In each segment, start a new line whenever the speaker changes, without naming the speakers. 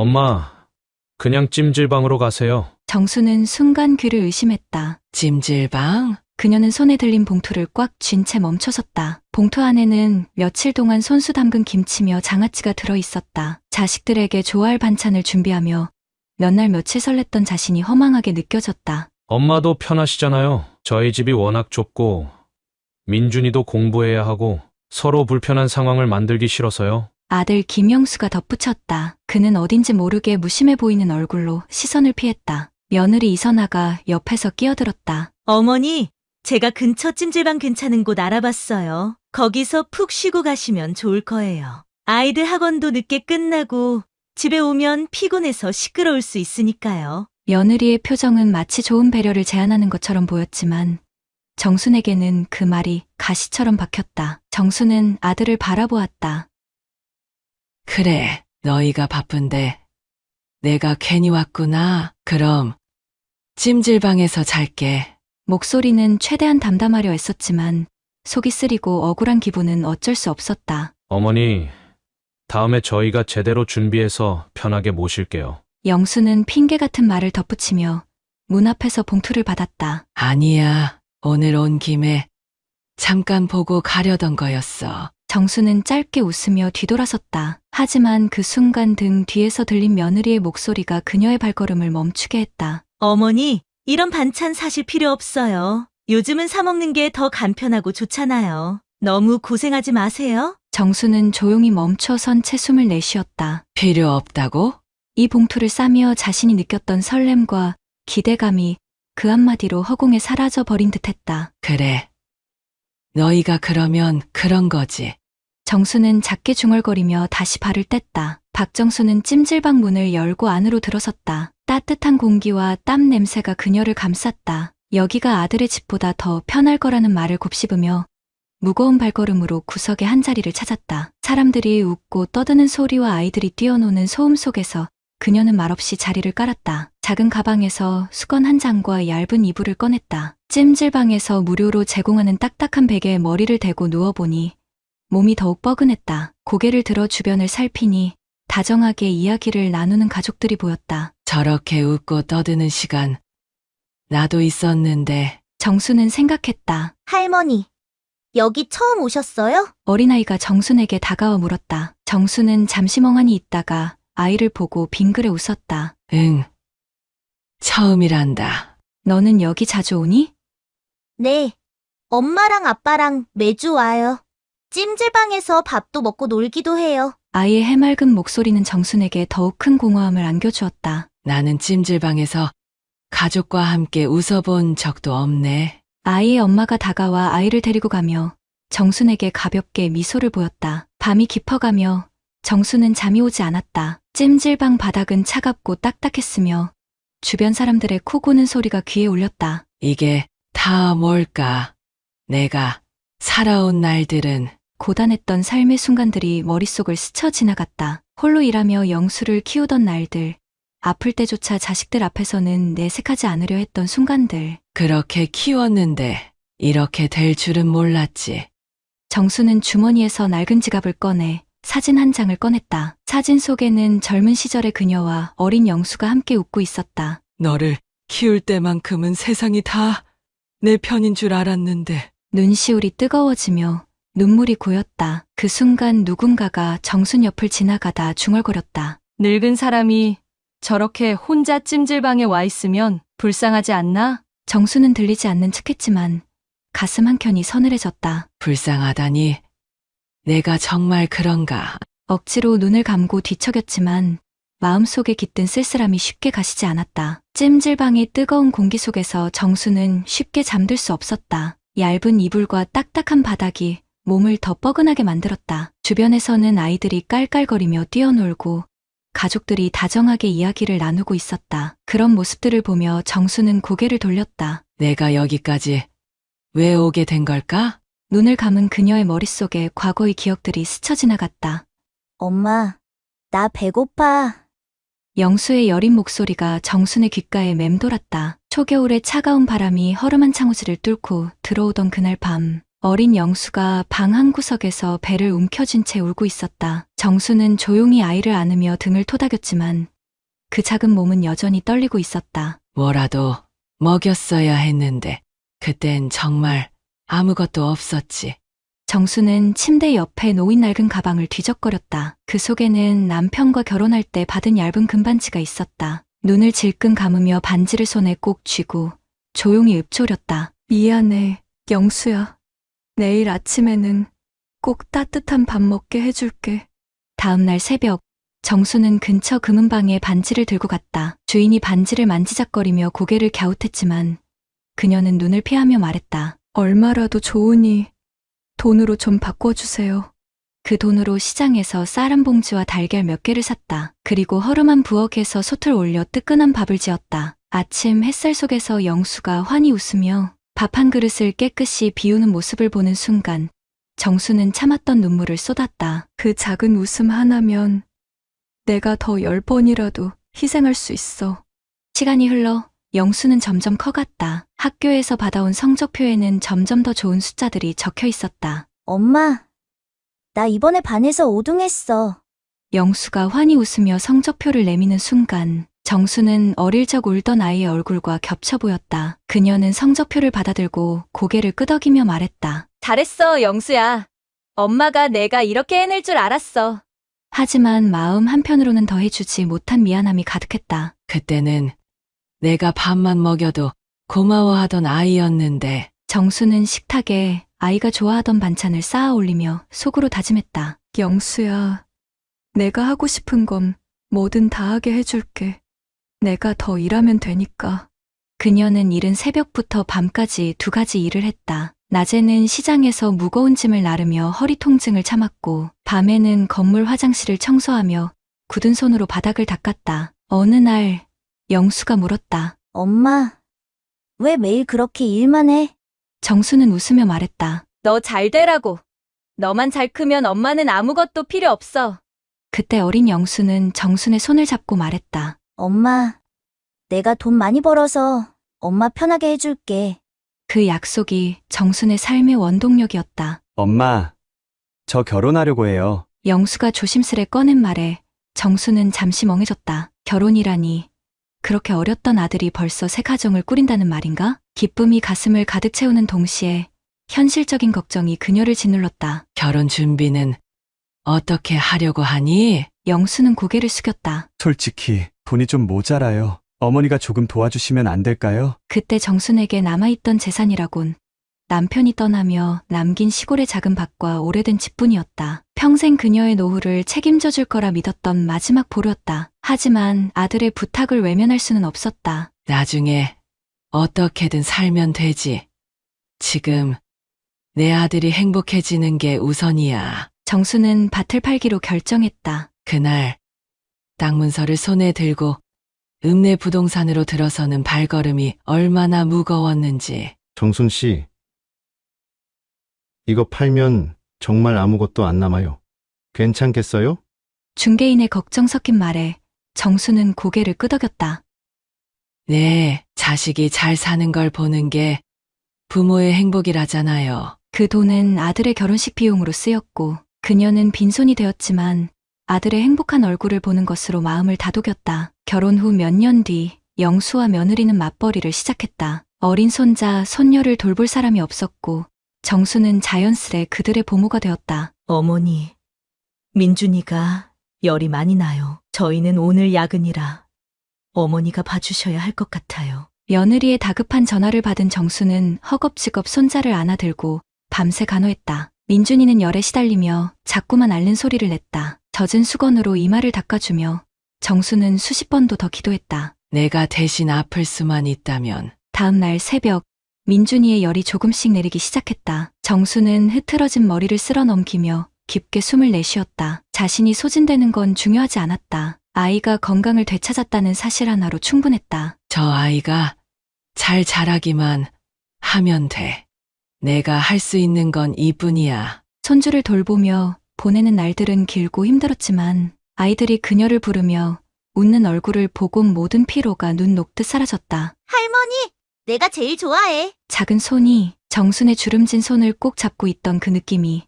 엄마, 그냥 찜질방으로 가세요.
정수는 순간 귀를 의심했다.
찜질방?
그녀는 손에 들린 봉투를 꽉 쥔 채 멈춰섰다. 봉투 안에는 며칠 동안 손수 담근 김치며 장아찌가 들어 있었다. 자식들에게 좋아할 반찬을 준비하며 몇 날 며칠 설렜던 자신이 허망하게 느껴졌다.
엄마도 편하시잖아요. 저희 집이 워낙 좁고, 민준이도 공부해야 하고, 서로 불편한 상황을 만들기 싫어서요.
아들 김영수가 덧붙였다. 그는 어딘지 모르게 무심해 보이는 얼굴로 시선을 피했다. 며느리 이선아가 옆에서 끼어들었다.
어머니, 제가 근처 찜질방 괜찮은 곳 알아봤어요. 거기서 푹 쉬고 가시면 좋을 거예요. 아이들 학원도 늦게 끝나고 집에 오면 피곤해서 시끄러울 수 있으니까요.
며느리의 표정은 마치 좋은 배려를 제안하는 것처럼 보였지만 정순에게는 그 말이 가시처럼 박혔다. 정순은 아들을 바라보았다.
그래, 너희가 바쁜데 내가 괜히 왔구나. 그럼 찜질방에서 잘게.
목소리는 최대한 담담하려 애썼지만 속이 쓰리고 억울한 기분은 어쩔 수 없었다.
어머니, 다음에 저희가 제대로 준비해서 편하게 모실게요.
영수는 핑계 같은 말을 덧붙이며 문 앞에서 봉투를 받았다.
아니야, 오늘 온 김에 잠깐 보고 가려던 거였어.
정수는 짧게 웃으며 뒤돌아섰다. 하지만 그 순간 등 뒤에서 들린 며느리의 목소리가 그녀의 발걸음을 멈추게 했다.
어머니, 이런 반찬 사실 필요 없어요. 요즘은 사 먹는 게 더 간편하고 좋잖아요. 너무 고생하지 마세요.
정수는 조용히 멈춰선 채 숨을 내쉬었다.
필요 없다고?
이 봉투를 싸며 자신이 느꼈던 설렘과 기대감이 그 한마디로 허공에 사라져 버린 듯 했다.
그래. 너희가 그러면 그런 거지.
정수는 작게 중얼거리며 다시 발을 뗐다. 박정수는 찜질방 문을 열고 안으로 들어섰다. 따뜻한 공기와 땀 냄새가 그녀를 감쌌다. 여기가 아들의 집보다 더 편할 거라는 말을 곱씹으며 무거운 발걸음으로 구석의 한 자리를 찾았다. 사람들이 웃고 떠드는 소리와 아이들이 뛰어노는 소음 속에서 그녀는 말없이 자리를 깔았다. 작은 가방에서 수건 한 장과 얇은 이불을 꺼냈다. 찜질방에서 무료로 제공하는 딱딱한 베개에 머리를 대고 누워보니 몸이 더욱 뻐근했다. 고개를 들어 주변을 살피니 다정하게 이야기를 나누는 가족들이 보였다.
저렇게 웃고 떠드는 시간. 나도 있었는데,
정수는 생각했다.
할머니, 여기 처음 오셨어요?
어린아이가 정순에게 다가와 물었다. 정수는 잠시 멍하니 있다가 아이를 보고 빙그레 웃었다.
응. 처음이란다.
너는 여기 자주 오니?
네. 엄마랑 아빠랑 매주 와요. 찜질방에서 밥도 먹고 놀기도 해요.
아이의 해맑은 목소리는 정순에게 더욱 큰 공허함을 안겨주었다.
나는 찜질방에서 가족과 함께 웃어본 적도 없네.
아이의 엄마가 다가와 아이를 데리고 가며 정순에게 가볍게 미소를 보였다. 밤이 깊어가며 정순은 잠이 오지 않았다. 찜질방 바닥은 차갑고 딱딱했으며 주변 사람들의 코 고는 소리가 귀에 울렸다.
이게 다 뭘까? 내가 살아온 날들은
고단했던 삶의 순간들이 머릿속을 스쳐 지나갔다. 홀로 일하며 영수를 키우던 날들. 아플 때조차 자식들 앞에서는 내색하지 않으려 했던 순간들.
그렇게 키웠는데 이렇게 될 줄은 몰랐지.
정수는 주머니에서 낡은 지갑을 꺼내 사진 한 장을 꺼냈다. 사진 속에는 젊은 시절의 그녀와 어린 영수가 함께 웃고 있었다.
너를 키울 때만큼은 세상이 다 내 편인 줄 알았는데.
눈시울이 뜨거워지며 눈물이 고였다. 그 순간 누군가가 정순 옆을 지나가다 중얼거렸다.
늙은 사람이 저렇게 혼자 찜질방에 와 있으면 불쌍하지 않나?
정수는 들리지 않는 척했지만 가슴 한켠이 서늘해졌다.
불쌍하다니. 내가 정말 그런가.
억지로 눈을 감고 뒤척였지만 마음속에 깃든 쓸쓸함이 쉽게 가시지 않았다. 찜질방의 뜨거운 공기 속에서 정수는 쉽게 잠들 수 없었다. 얇은 이불과 딱딱한 바닥이 몸을 더 뻐근하게 만들었다. 주변에서는 아이들이 깔깔거리며 뛰어놀고 가족들이 다정하게 이야기를 나누고 있었다. 그런 모습들을 보며 정수는 고개를 돌렸다.
내가 여기까지 왜 오게 된 걸까?
눈을 감은 그녀의 머릿속에 과거의 기억들이 스쳐 지나갔다.
엄마, 나 배고파.
영수의 여린 목소리가 정순의 귓가에 맴돌았다. 초겨울의 차가운 바람이 허름한 창호지를 뚫고 들어오던 그날 밤, 어린 영수가 방 한 구석에서 배를 움켜쥔 채 울고 있었다. 정수는 조용히 아이를 안으며 등을 토닥였지만 그 작은 몸은 여전히 떨리고 있었다.
뭐라도 먹였어야 했는데 그땐 정말 아무것도 없었지.
정수는 침대 옆에 놓인 낡은 가방을 뒤적거렸다. 그 속에는 남편과 결혼할 때 받은 얇은 금반지가 있었다. 눈을 질끈 감으며 반지를 손에 꼭 쥐고 조용히 읊조렸다. 미안해, 영수야. 내일 아침에는 꼭 따뜻한 밥 먹게 해줄게. 다음날 새벽, 정수는 근처 금은방에 반지를 들고 갔다. 주인이 반지를 만지작거리며 고개를 갸웃했지만 그녀는 눈을 피하며 말했다. 얼마라도 좋으니 돈으로 좀 바꿔주세요. 그 돈으로 시장에서 쌀 한 봉지와 달걀 몇 개를 샀다. 그리고 허름한 부엌에서 솥을 올려 뜨끈한 밥을 지었다. 아침 햇살 속에서 영수가 환히 웃으며 밥 한 그릇을 깨끗이 비우는 모습을 보는 순간 정수는 참았던 눈물을 쏟았다. 그 작은 웃음 하나면 내가 더 열 번이라도 희생할 수 있어. 시간이 흘러 영수는 점점 커갔다. 학교에서 받아온 성적표에는 점점 더 좋은 숫자들이 적혀 있었다.
엄마, 나 이번에 반에서 5등 했어.
영수가 환히 웃으며 성적표를 내미는 순간 정수는 어릴 적 울던 아이의 얼굴과 겹쳐 보였다. 그녀는 성적표를 받아들고 고개를 끄덕이며 말했다.
잘했어, 영수야. 엄마가 내가 이렇게 해낼 줄 알았어.
하지만 마음 한편으로는 더해주지 못한 미안함이 가득했다.
그때는 내가 밥만 먹여도 고마워하던 아이였는데
정수는 식탁에 아이가 좋아하던 반찬을 쌓아 올리며 속으로 다짐했다. 영수야, 내가 하고 싶은 건 뭐든 다 하게 해줄게. 내가 더 일하면 되니까. 그녀는 이른 새벽부터 밤까지 두 가지 일을 했다. 낮에는 시장에서 무거운 짐을 나르며 허리 통증을 참았고, 밤에는 건물 화장실을 청소하며 굳은 손으로 바닥을 닦았다. 어느 날, 영수가 물었다.
엄마, 왜 매일 그렇게 일만 해?
정수는 웃으며 말했다.
너 잘 되라고. 너만 잘 크면 엄마는 아무것도 필요 없어.
그때 어린 영수는 정순의 손을 잡고 말했다.
엄마, 내가 돈 많이 벌어서 엄마 편하게 해줄게.
그 약속이 정순의 삶의 원동력이었다.
엄마, 저 결혼하려고 해요.
영수가 조심스레 꺼낸 말에 정수는 잠시 멍해졌다. 결혼이라니. 그렇게 어렸던 아들이 벌써 새 가정을 꾸린다는 말인가? 기쁨이 가슴을 가득 채우는 동시에 현실적인 걱정이 그녀를 짓눌렀다.
결혼 준비는 어떻게 하려고 하니?
영수는 고개를 숙였다.
솔직히 돈이 좀 모자라요. 어머니가 조금 도와주시면 안 될까요?
그때 정순에게 남아있던 재산이라곤 남편이 떠나며 남긴 시골의 작은 밭과 오래된 집뿐이었다. 평생 그녀의 노후를 책임져 줄 거라 믿었던 마지막 보루였다. 하지만 아들의 부탁을 외면할 수는 없었다.
나중에 어떻게든 살면 되지. 지금 내 아들이 행복해지는 게 우선이야.
정수는 밭을 팔기로 결정했다.
그날 땅 문서를 손에 들고 읍내 부동산으로 들어서는 발걸음이 얼마나 무거웠는지
정순 씨, 이거 팔면 정말 아무것도 안 남아요. 괜찮겠어요?
중개인의 걱정 섞인 말에 정수는 고개를 끄덕였다.
네, 자식이 잘 사는 걸 보는 게 부모의 행복이라잖아요.
그 돈은 아들의 결혼식 비용으로 쓰였고 그녀는 빈손이 되었지만 아들의 행복한 얼굴을 보는 것으로 마음을 다독였다. 결혼 후 몇 년 뒤 영수와 며느리는 맞벌이를 시작했다. 어린 손자, 손녀를 돌볼 사람이 없었고 정수는 자연스레 그들의 보모가 되었다.
어머니, 민준이가 열이 많이 나요. 저희는 오늘 야근이라 어머니가 봐주셔야 할 것 같아요.
며느리의 다급한 전화를 받은 정수는 허겁지겁 손자를 안아들고 밤새 간호했다. 민준이는 열에 시달리며 자꾸만 앓는 소리를 냈다. 젖은 수건으로 이마를 닦아주며 정수는 수십 번도 더 기도했다.
내가 대신 아플 수만 있다면
다음 날 새벽 민준이의 열이 조금씩 내리기 시작했다. 정수는 흐트러진 머리를 쓸어 넘기며 깊게 숨을 내쉬었다. 자신이 소진되는 건 중요하지 않았다. 아이가 건강을 되찾았다는 사실 하나로 충분했다.
저 아이가 잘 자라기만 하면 돼. 내가 할 수 있는 건 이뿐이야.
손주를 돌보며 보내는 날들은 길고 힘들었지만 아이들이 그녀를 부르며 웃는 얼굴을 보고 모든 피로가 눈 녹듯 사라졌다.
할머니, 내가 제일 좋아해.
작은 손이 정순의 주름진 손을 꼭 잡고 있던 그 느낌이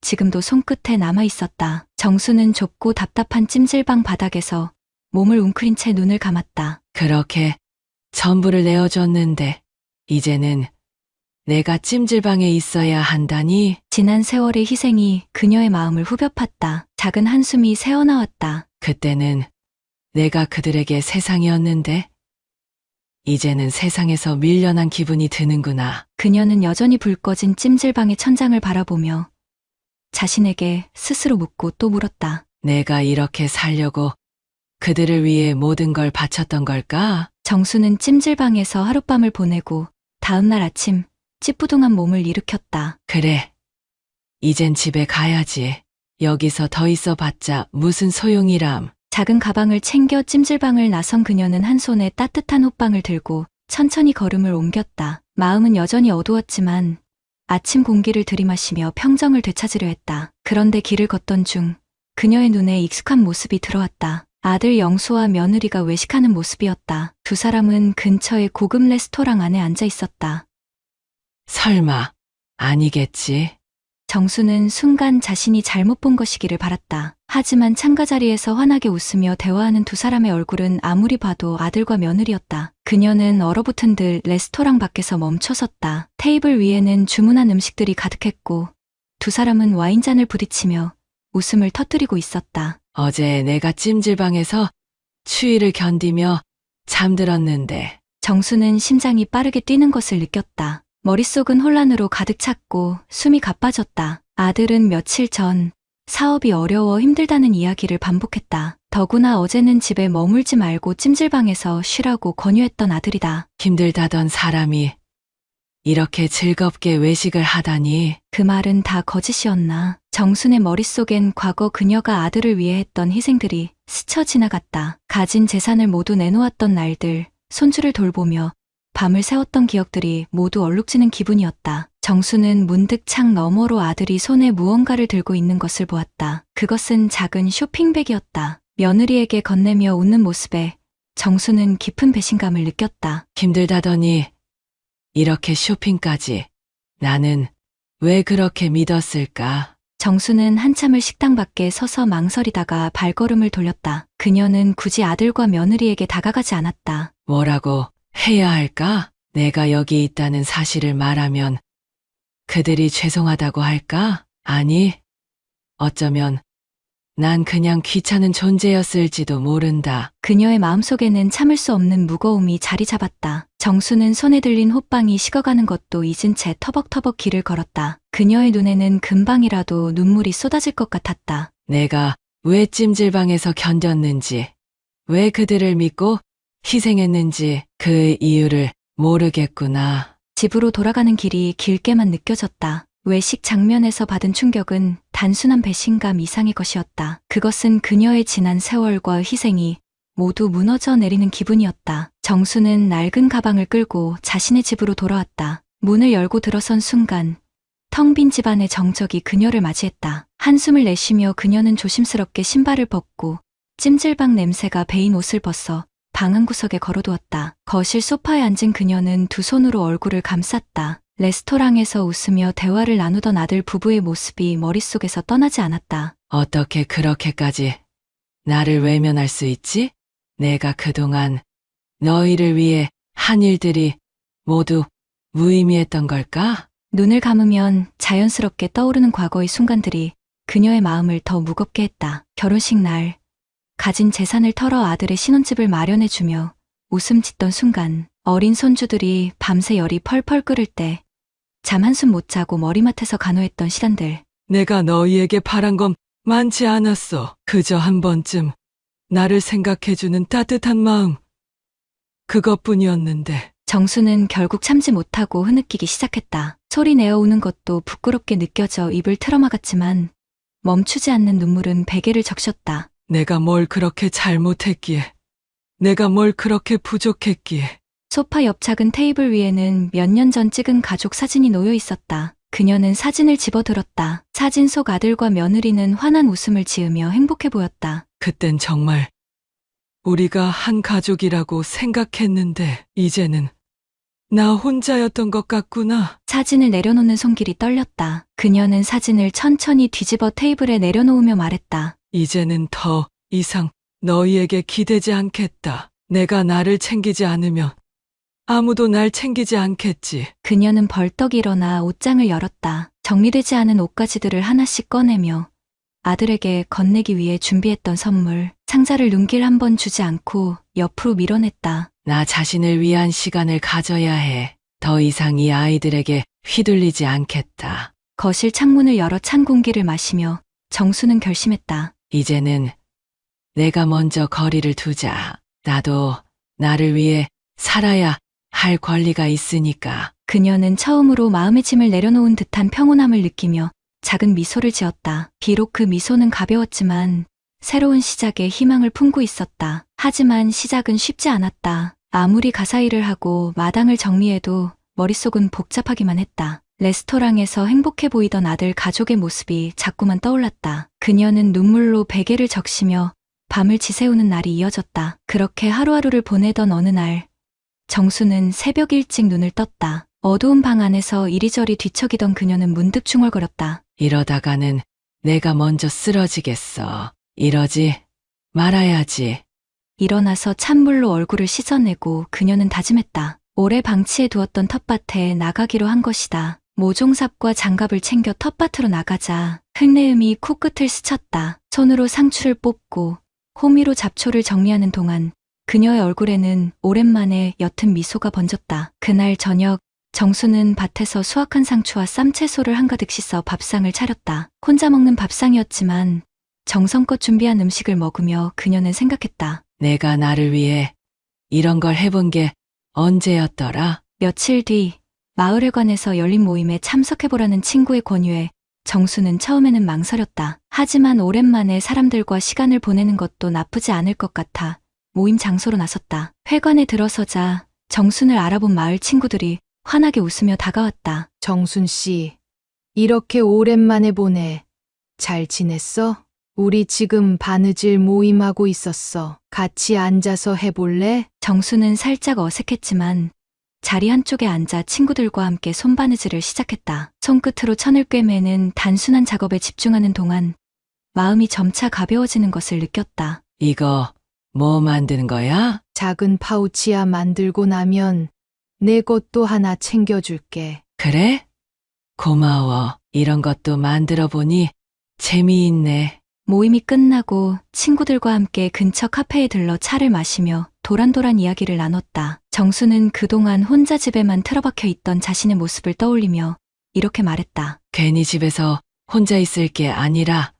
지금도 손끝에 남아 있었다. 정순은 좁고 답답한 찜질방 바닥에서 몸을 웅크린 채 눈을 감았다.
그렇게 전부를 내어줬는데, 이제는 내가 찜질방에 있어야 한다니,
지난 세월의 희생이 그녀의 마음을 후벼 팠다. 작은 한숨이 새어나왔다.
그때는 내가 그들에게 세상이었는데, 이제는 세상에서 밀려난 기분이 드는구나.
그녀는 여전히 불 꺼진 찜질방의 천장을 바라보며 자신에게 스스로 묻고 또 물었다.
내가 이렇게 살려고 그들을 위해 모든 걸 바쳤던 걸까?
정수는 찜질방에서 하룻밤을 보내고 다음날 아침 찌뿌둥한 몸을 일으켰다.
그래. 이젠 집에 가야지. 여기서 더 있어 봤자 무슨 소용이람.
작은 가방을 챙겨 찜질방을 나선 그녀는 한 손에 따뜻한 호빵을 들고 천천히 걸음을 옮겼다. 마음은 여전히 어두웠지만 아침 공기를 들이마시며 평정을 되찾으려 했다. 그런데 길을 걷던 중 그녀의 눈에 익숙한 모습이 들어왔다. 아들 영수와 며느리가 외식하는 모습이었다. 두 사람은 근처의 고급 레스토랑 안에 앉아 있었다.
설마, 아니겠지.
정수는 순간 자신이 잘못 본 것이기를 바랐다. 하지만 창가 자리에서 환하게 웃으며 대화하는 두 사람의 얼굴은 아무리 봐도 아들과 며느리였다. 그녀는 얼어붙은 듯 레스토랑 밖에서 멈춰섰다. 테이블 위에는 주문한 음식들이 가득했고 두 사람은 와인잔을 부딪히며 웃음을 터뜨리고 있었다.
어제 내가 찜질방에서 추위를 견디며 잠들었는데,
정수는 심장이 빠르게 뛰는 것을 느꼈다. 머릿속은 혼란으로 가득 찼고 숨이 가빠졌다. 아들은 며칠 전 사업이 어려워 힘들다는 이야기를 반복했다. 더구나 어제는 집에 머물지 말고 찜질방에서 쉬라고 권유했던 아들이다.
힘들다던 사람이 이렇게 즐겁게 외식을 하다니,
그 말은 다 거짓이었나. 정순의 머릿속엔 과거 그녀가 아들을 위해 했던 희생들이 스쳐 지나갔다. 가진 재산을 모두 내놓았던 날들, 손주를 돌보며 밤을 새웠던 기억들이 모두 얼룩지는 기분이었다. 정수는 문득 창 너머로 아들이 손에 무언가를 들고 있는 것을 보았다. 그것은 작은 쇼핑백이었다. 며느리에게 건네며 웃는 모습에 정수는 깊은 배신감을 느꼈다.
힘들다더니, 이렇게 쇼핑까지. 나는 왜 그렇게 믿었을까?
정수는 한참을 식당 밖에 서서 망설이다가 발걸음을 돌렸다. 그녀는 굳이 아들과 며느리에게 다가가지 않았다.
뭐라고 해야 할까? 내가 여기 있다는 사실을 말하면 그들이 죄송하다고 할까? 아니, 어쩌면 난 그냥 귀찮은 존재였을지도 모른다.
그녀의 마음속에는 참을 수 없는 무거움이 자리 잡았다. 정수는 손에 들린 호빵이 식어가는 것도 잊은 채 터벅터벅 길을 걸었다. 그녀의 눈에는 금방이라도 눈물이 쏟아질 것 같았다.
내가 왜 찜질방에서 견뎠는지, 왜 그들을 믿고 희생했는지 그 이유를 모르겠구나.
집으로 돌아가는 길이 길게만 느껴졌다. 외식 장면에서 받은 충격은 단순한 배신감 이상의 것이었다. 그것은 그녀의 지난 세월과 희생이 모두 무너져 내리는 기분이었다. 정수는 낡은 가방을 끌고 자신의 집으로 돌아왔다. 문을 열고 들어선 순간 텅 빈 집안의 정적이 그녀를 맞이했다. 한숨을 내쉬며 그녀는 조심스럽게 신발을 벗고 찜질방 냄새가 배인 옷을 벗어 방 한 구석에 걸어두었다. 거실 소파에 앉은 그녀는 두 손으로 얼굴을 감쌌다. 레스토랑에서 웃으며 대화를 나누던 아들 부부의 모습이 머릿속에서 떠나지 않았다.
어떻게 그렇게까지 나를 외면할 수 있지? 내가 그동안 너희를 위해 한 일들이 모두 무의미했던 걸까?
눈을 감으면 자연스럽게 떠오르는 과거의 순간들이 그녀의 마음을 더 무겁게 했다. 결혼식 날, 가진 재산을 털어 아들의 신혼집을 마련해주며 웃음 짓던 순간, 어린 손주들이 밤새 열이 펄펄 끓을 때, 잠 한숨 못 자고 머리맡에서 간호했던 시간들,
내가 너희에게 바란 건 많지 않았어. 그저 한 번쯤 나를 생각해주는 따뜻한 마음. 그것뿐이었는데.
정수는 결국 참지 못하고 흐느끼기 시작했다. 소리 내어 우는 것도 부끄럽게 느껴져 입을 틀어막았지만 멈추지 않는 눈물은 베개를 적셨다.
내가 뭘 그렇게 잘못했기에. 내가 뭘 그렇게 부족했기에.
소파 옆 작은 테이블 위에는 몇 년 전 찍은 가족 사진이 놓여 있었다. 그녀는 사진을 집어들었다. 사진 속 아들과 며느리는 환한 웃음을 지으며 행복해 보였다.
그땐 정말 우리가 한 가족이라고 생각했는데, 이제는 나 혼자였던 것 같구나.
사진을 내려놓는 손길이 떨렸다. 그녀는 사진을 천천히 뒤집어 테이블에 내려놓으며 말했다.
이제는 더 이상 너희에게 기대지 않겠다. 내가 나를 챙기지 않으면 아무도 날 챙기지 않겠지.
그녀는 벌떡 일어나 옷장을 열었다. 정리되지 않은 옷가지들을 하나씩 꺼내며 아들에게 건네기 위해 준비했던 선물, 상자를 눈길 한 번 주지 않고 옆으로 밀어냈다.
나 자신을 위한 시간을 가져야 해. 더 이상 이 아이들에게 휘둘리지 않겠다.
거실 창문을 열어 찬 공기를 마시며 정수는 결심했다.
이제는 내가 먼저 거리를 두자. 나도 나를 위해 살아야 할 권리가 있으니까.
그녀는 처음으로 마음의 짐을 내려놓은 듯한 평온함을 느끼며 작은 미소를 지었다. 비록 그 미소는 가벼웠지만 새로운 시작에 희망을 품고 있었다. 하지만 시작은 쉽지 않았다. 아무리 가사 일을 하고 마당을 정리해도 머릿속은 복잡하기만 했다. 레스토랑에서 행복해 보이던 아들 가족의 모습이 자꾸만 떠올랐다. 그녀는 눈물로 베개를 적시며 밤을 지새우는 날이 이어졌다. 그렇게 하루하루를 보내던 어느 날, 정수는 새벽 일찍 눈을 떴다. 어두운 방 안에서 이리저리 뒤척이던 그녀는 문득 중얼거렸다.
이러다가는 내가 먼저 쓰러지겠어. 이러지 말아야지.
일어나서 찬물로 얼굴을 씻어내고 그녀는 다짐했다. 오래 방치해 두었던 텃밭에 나가기로 한 것이다. 모종삽과 장갑을 챙겨 텃밭으로 나가자 흙내음이 코끝을 스쳤다. 손으로 상추를 뽑고 호미로 잡초를 정리하는 동안 그녀의 얼굴에는 오랜만에 옅은 미소가 번졌다. 그날 저녁 정수는 밭에서 수확한 상추와 쌈채소를 한가득 씻어 밥상을 차렸다. 혼자 먹는 밥상이었지만 정성껏 준비한 음식을 먹으며 그녀는 생각했다.
내가 나를 위해 이런 걸 해본 게 언제였더라?
며칠 뒤 마을회관에서 열린 모임에 참석해보라는 친구의 권유에 정수는 처음에는 망설였다. 하지만 오랜만에 사람들과 시간을 보내는 것도 나쁘지 않을 것 같아 모임 장소로 나섰다. 회관에 들어서자 정순을 알아본 마을 친구들이 환하게 웃으며 다가왔다.
정순 씨, 이렇게 오랜만에 보네. 잘 지냈어? 우리 지금 바느질 모임하고 있었어. 같이 앉아서 해볼래?
정수는 살짝 어색했지만 자리 한쪽에 앉아 친구들과 함께 손바느질을 시작했다. 손끝으로 천을 꿰매는 단순한 작업에 집중하는 동안 마음이 점차 가벼워지는 것을 느꼈다.
이거 뭐 만드는 거야?
작은 파우치야 만들고 나면 내 것도 하나 챙겨줄게.
그래? 고마워. 이런 것도 만들어 보니 재미있네.
모임이 끝나고 친구들과 함께 근처 카페에 들러 차를 마시며 도란도란 이야기를 나눴다. 정수는 그동안 혼자 집에만 틀어박혀 있던 자신의 모습을 떠올리며 이렇게 말했다.
괜히 집에서 혼자 있을 게 아니라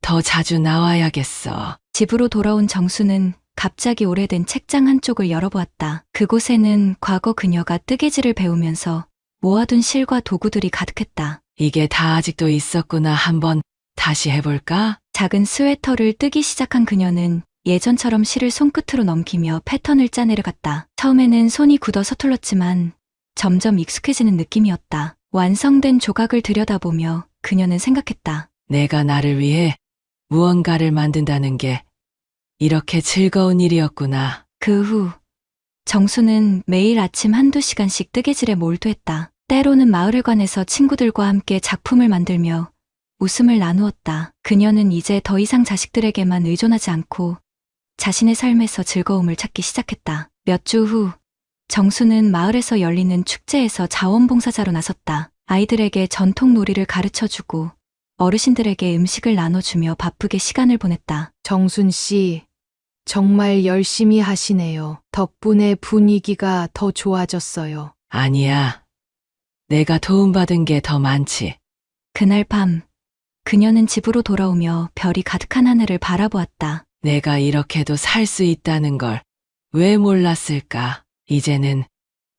더 자주 나와야겠어.
집으로 돌아온 정수는 갑자기 오래된 책장 한쪽을 열어보았다. 그곳에는 과거 그녀가 뜨개질을 배우면서 모아둔 실과 도구들이 가득했다.
이게 다 아직도 있었구나. 한번 다시 해볼까?
작은 스웨터를 뜨기 시작한 그녀는 예전처럼 실을 손끝으로 넘기며 패턴을 짜내려갔다. 처음에는 손이 굳어 서툴렀지만 점점 익숙해지는 느낌이었다. 완성된 조각을 들여다보며 그녀는 생각했다.
내가 나를 위해 무언가를 만든다는 게 이렇게 즐거운 일이었구나.
그 후 정수는 매일 아침 한두 시간씩 뜨개질에 몰두했다. 때로는 마을회관에서 친구들과 함께 작품을 만들며 웃음을 나누었다. 그녀는 이제 더 이상 자식들에게만 의존하지 않고 자신의 삶에서 즐거움을 찾기 시작했다. 몇 주 후 정수는 마을에서 열리는 축제에서 자원봉사자로 나섰다. 아이들에게 전통 놀이를 가르쳐주고 어르신들에게 음식을 나눠주며 바쁘게 시간을 보냈다.
정순 씨, 정말 열심히 하시네요. 덕분에 분위기가 더 좋아졌어요.
아니야. 내가 도움받은 게 더 많지.
그날 밤 그녀는 집으로 돌아오며 별이 가득한 하늘을 바라보았다.
내가 이렇게도 살 수 있다는 걸 왜 몰랐을까? 이제는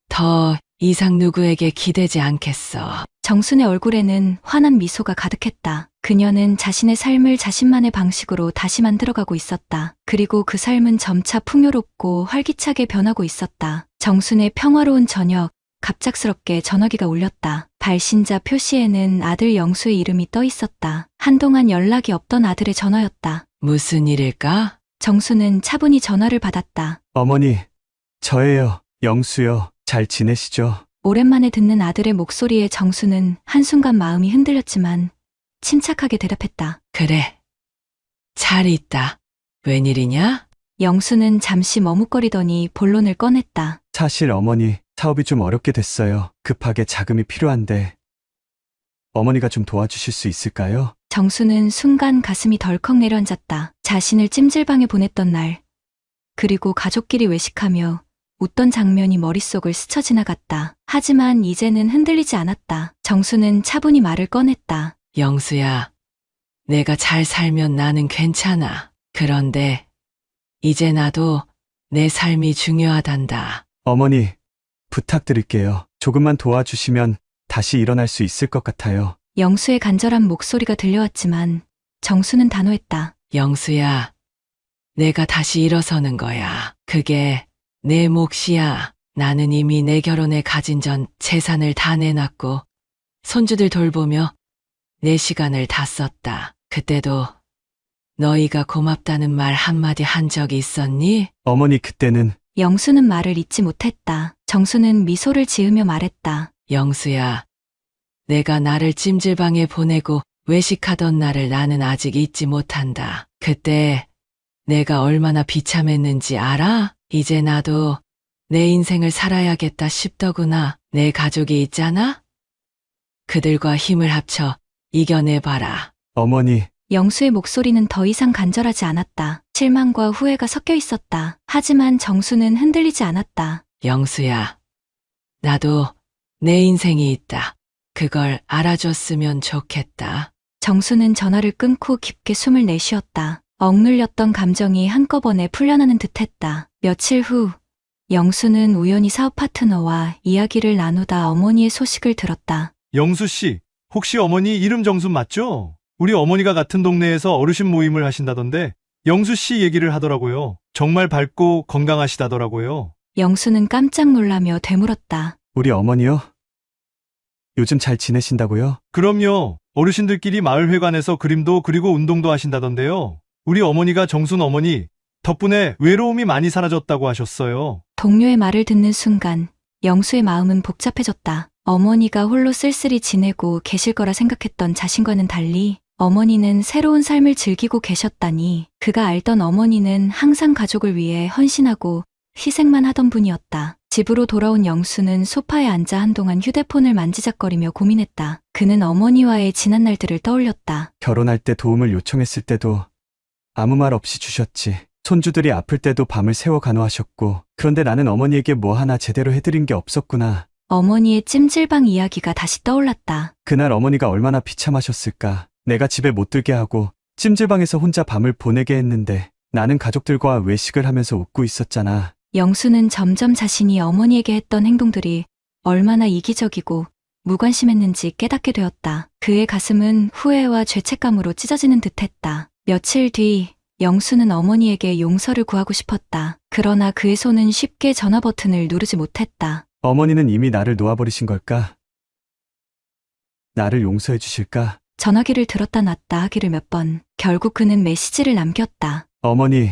더 이상 누구에게 기대지 않겠어.
정순의 얼굴에는 환한 미소가 가득했다. 그녀는 자신의 삶을 자신만의 방식으로 다시 만들어가고 있었다. 그리고 그 삶은 점차 풍요롭고 활기차게 변하고 있었다. 정순의 평화로운 저녁, 갑작스럽게 전화기가 울렸다. 발신자 표시에는 아들 영수의 이름이 떠 있었다. 한동안 연락이 없던 아들의 전화였다.
무슨 일일까?
정수는 차분히 전화를 받았다.
어머니, 저예요. 영수요. 잘 지내시죠?
오랜만에 듣는 아들의 목소리에 정수는 한순간 마음이 흔들렸지만 침착하게 대답했다.
그래. 잘 있다. 웬일이냐?
영수는 잠시 머뭇거리더니 본론을 꺼냈다.
사실 어머니, 사업이 좀 어렵게 됐어요. 급하게 자금이 필요한데. 어머니가 좀 도와주실 수 있을까요?
정수는 순간 가슴이 덜컥 내려앉았다. 자신을 찜질방에 보냈던 날. 그리고 가족끼리 외식하며 웃던 장면이 머릿속을 스쳐 지나갔다. 하지만 이제는 흔들리지 않았다. 정수는 차분히 말을 꺼냈다.
영수야, 내가 잘 살면 나는 괜찮아. 그런데 이제 나도 내 삶이 중요하단다.
어머니, 부탁드릴게요. 조금만 도와주시면 다시 일어날 수 있을 것 같아요.
영수의 간절한 목소리가 들려왔지만 정수는 단호했다.
영수야, 내가 다시 일어서는 거야. 그게 내 몫이야. 나는 이미 내 결혼에 가진 전 재산을 다 내놨고, 손주들 돌보며 내 시간을 다 썼다. 그때도 너희가 고맙다는 말 한마디 한 적이 있었니?
어머니 그때는
영수는 말을 잇지 못했다. 정수는 미소를 지으며 말했다.
영수야, 내가 나를 찜질방에 보내고 외식하던 날을 나는 아직 잊지 못한다. 그때 내가 얼마나 비참했는지 알아? 이제 나도 내 인생을 살아야겠다 싶더구나. 내 가족이 있잖아? 그들과 힘을 합쳐 이겨내봐라.
어머니,
영수의 목소리는 더 이상 간절하지 않았다. 실망과 후회가 섞여 있었다. 하지만 정수는 흔들리지 않았다.
영수야, 나도 내 인생이 있다. 그걸 알아줬으면 좋겠다.
정수는 전화를 끊고 깊게 숨을 내쉬었다. 억눌렸던 감정이 한꺼번에 풀려나는 듯했다. 며칠 후, 영수는 우연히 사업 파트너와 이야기를 나누다 어머니의 소식을 들었다.
영수 씨, 혹시 어머니 이름 정순 맞죠? 우리 어머니가 같은 동네에서 어르신 모임을 하신다던데 영수 씨 얘기를 하더라고요. 정말 밝고 건강하시다더라고요.
영수는 깜짝 놀라며 되물었다.
우리 어머니요? 요즘 잘 지내신다고요?
그럼요. 어르신들끼리 마을회관에서 그림도 그리고 운동도 하신다던데요. 우리 어머니가 정순 어머니 덕분에 외로움이 많이 사라졌다고 하셨어요.
동료의 말을 듣는 순간 영수의 마음은 복잡해졌다. 어머니가 홀로 쓸쓸히 지내고 계실 거라 생각했던 자신과는 달리 어머니는 새로운 삶을 즐기고 계셨다니 그가 알던 어머니는 항상 가족을 위해 헌신하고 희생만 하던 분이었다. 집으로 돌아온 영수는 소파에 앉아 한동안 휴대폰을 만지작거리며 고민했다. 그는 어머니와의 지난 날들을 떠올렸다.
결혼할 때 도움을 요청했을 때도 아무 말 없이 주셨지. 손주들이 아플 때도 밤을 새워 간호하셨고, 그런데 나는 어머니에게 뭐 하나 제대로 해드린 게 없었구나.
어머니의 찜질방 이야기가 다시 떠올랐다.
그날 어머니가 얼마나 비참하셨을까. 내가 집에 못 들게 하고 찜질방에서 혼자 밤을 보내게 했는데 나는 가족들과 외식을 하면서 웃고 있었잖아.
영수는 점점 자신이 어머니에게 했던 행동들이 얼마나 이기적이고 무관심했는지 깨닫게 되었다. 그의 가슴은 후회와 죄책감으로 찢어지는 듯했다. 며칠 뒤 영수는 어머니에게 용서를 구하고 싶었다. 그러나 그의 손은 쉽게 전화 버튼을 누르지 못했다.
어머니는 이미 나를 놓아버리신 걸까? 나를 용서해 주실까?
전화기를 들었다 놨다 하기를 몇 번. 결국 그는 메시지를 남겼다.
어머니,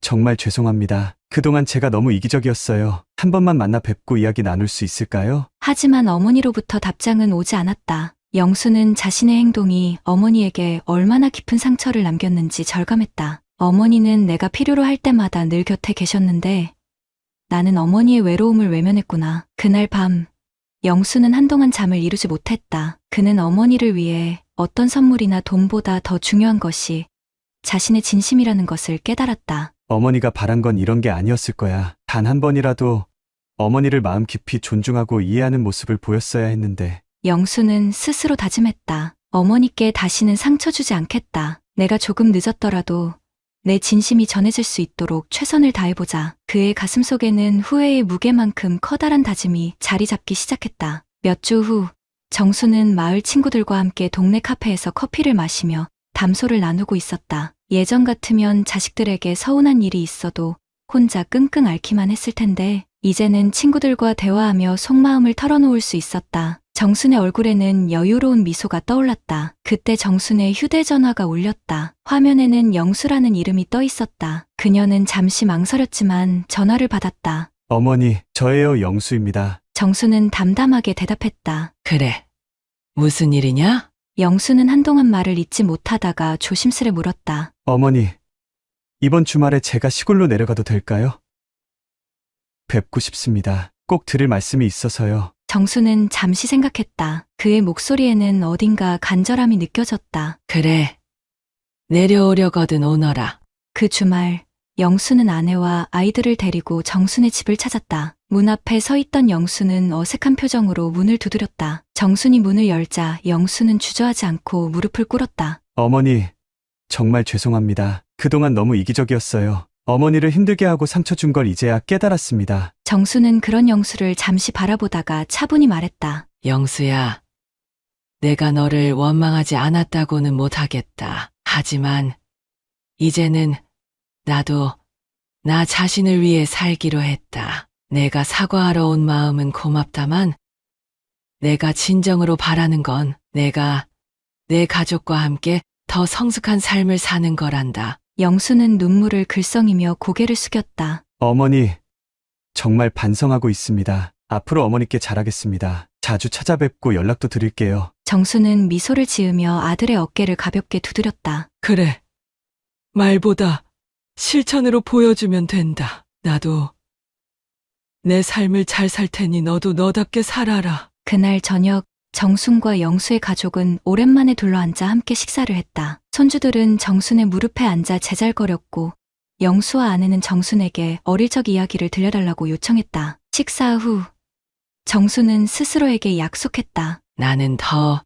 정말 죄송합니다. 그동안 제가 너무 이기적이었어요. 한 번만 만나 뵙고 이야기 나눌 수 있을까요?
하지만 어머니로부터 답장은 오지 않았다. 영수는 자신의 행동이 어머니에게 얼마나 깊은 상처를 남겼는지 절감했다. 어머니는 내가 필요로 할 때마다 늘 곁에 계셨는데 나는 어머니의 외로움을 외면했구나. 그날 밤 영수는 한동안 잠을 이루지 못했다. 그는 어머니를 위해 어떤 선물이나 돈보다 더 중요한 것이 자신의 진심이라는 것을 깨달았다.
어머니가 바란 건 이런 게 아니었을 거야. 단 한 번이라도 어머니를 마음 깊이 존중하고 이해하는 모습을 보였어야 했는데
영수는 스스로 다짐했다. 어머니께 다시는 상처 주지 않겠다. 내가 조금 늦었더라도 내 진심이 전해질 수 있도록 최선을 다해보자. 그의 가슴 속에는 후회의 무게만큼 커다란 다짐이 자리 잡기 시작했다. 몇 주 후, 정수는 마을 친구들과 함께 동네 카페에서 커피를 마시며 담소를 나누고 있었다. 예전 같으면 자식들에게 서운한 일이 있어도 혼자 끙끙 앓기만 했을 텐데, 이제는 친구들과 대화하며 속마음을 털어놓을 수 있었다. 정순의 얼굴에는 여유로운 미소가 떠올랐다. 그때 정순의 휴대전화가 울렸다. 화면에는 영수라는 이름이 떠 있었다. 그녀는 잠시 망설였지만 전화를 받았다.
어머니, 저예요, 영수입니다.
정수는 담담하게 대답했다.
그래. 무슨 일이냐?
영수는 한동안 말을 잇지 못하다가 조심스레 물었다.
어머니, 이번 주말에 제가 시골로 내려가도 될까요? 뵙고 싶습니다. 꼭 드릴 말씀이 있어서요.
정수는 잠시 생각했다. 그의 목소리에는 어딘가 간절함이 느껴졌다.
그래. 내려오려거든 오너라.
그 주말, 영수는 아내와 아이들을 데리고 정순의 집을 찾았다. 문 앞에 서 있던 영수는 어색한 표정으로 문을 두드렸다. 정순이 문을 열자 영수는 주저하지 않고 무릎을 꿇었다.
어머니, 정말 죄송합니다. 그동안 너무 이기적이었어요. 어머니를 힘들게 하고 상처 준 걸 이제야 깨달았습니다.
정수는 그런 영수를 잠시 바라보다가 차분히 말했다.
영수야. 내가 너를 원망하지 않았다고는 못하겠다. 하지만 이제는 나도 나 자신을 위해 살기로 했다. 내가 사과하러 온 마음은 고맙다만 내가 진정으로 바라는 건 내가 내 가족과 함께 더 성숙한 삶을 사는 거란다.
영수는 눈물을 글썽이며 고개를 숙였다.
어머니, 정말 반성하고 있습니다. 앞으로 어머니께 잘하겠습니다. 자주 찾아뵙고 연락도 드릴게요.
정수는 미소를 지으며 아들의 어깨를 가볍게 두드렸다.
그래. 말보다 실천으로 보여주면 된다. 나도 내 삶을 잘 살 테니 너도 너답게 살아라.
그날 저녁 정순과 영수의 가족은 오랜만에 둘러앉아 함께 식사를 했다. 손주들은 정순의 무릎에 앉아 제잘거렸고 영수와 아내는 정순에게 어릴 적 이야기를 들려달라고 요청했다. 식사 후 정수는 스스로에게 약속했다.
나는 더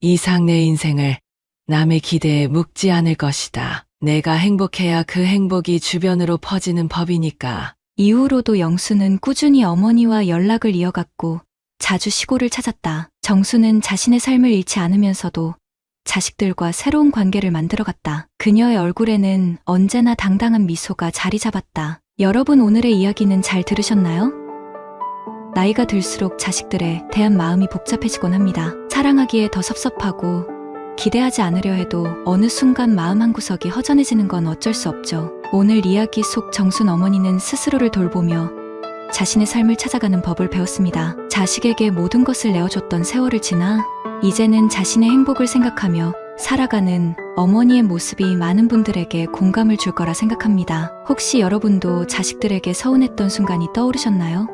이상 내 인생을 남의 기대에 묵지 않을 것이다. 내가 행복해야 그 행복이 주변으로 퍼지는 법이니까.
이후로도 영수는 꾸준히 어머니와 연락을 이어갔고 자주 시골을 찾았다. 정수는 자신의 삶을 잃지 않으면서도 자식들과 새로운 관계를 만들어갔다. 그녀의 얼굴에는 언제나 당당한 미소가 자리 잡았다. 여러분 오늘의 이야기는 잘 들으셨나요? 나이가 들수록 자식들에 대한 마음이 복잡해지곤 합니다. 사랑하기에 더 섭섭하고 기대하지 않으려 해도 어느 순간 마음 한구석이 허전해지는 건 어쩔 수 없죠. 오늘 이야기 속 정순 어머니는 스스로를 돌보며 자신의 삶을 찾아가는 법을 배웠습니다. 자식에게 모든 것을 내어줬던 세월을 지나 이제는 자신의 행복을 생각하며 살아가는 어머니의 모습이 많은 분들에게 공감을 줄 거라 생각합니다. 혹시 여러분도 자식들에게 서운했던 순간이 떠오르셨나요?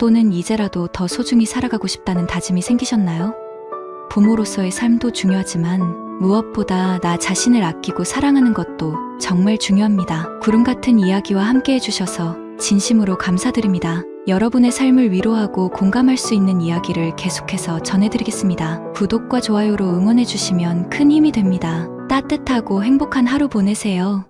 또는 이제라도 더 소중히 살아가고 싶다는 다짐이 생기셨나요? 부모로서의 삶도 중요하지만 무엇보다 나 자신을 아끼고 사랑하는 것도 정말 중요합니다. 구름 같은 이야기와 함께 해주셔서 진심으로 감사드립니다. 여러분의 삶을 위로하고 공감할 수 있는 이야기를 계속해서 전해드리겠습니다. 구독과 좋아요로 응원해주시면 큰 힘이 됩니다. 따뜻하고 행복한 하루 보내세요.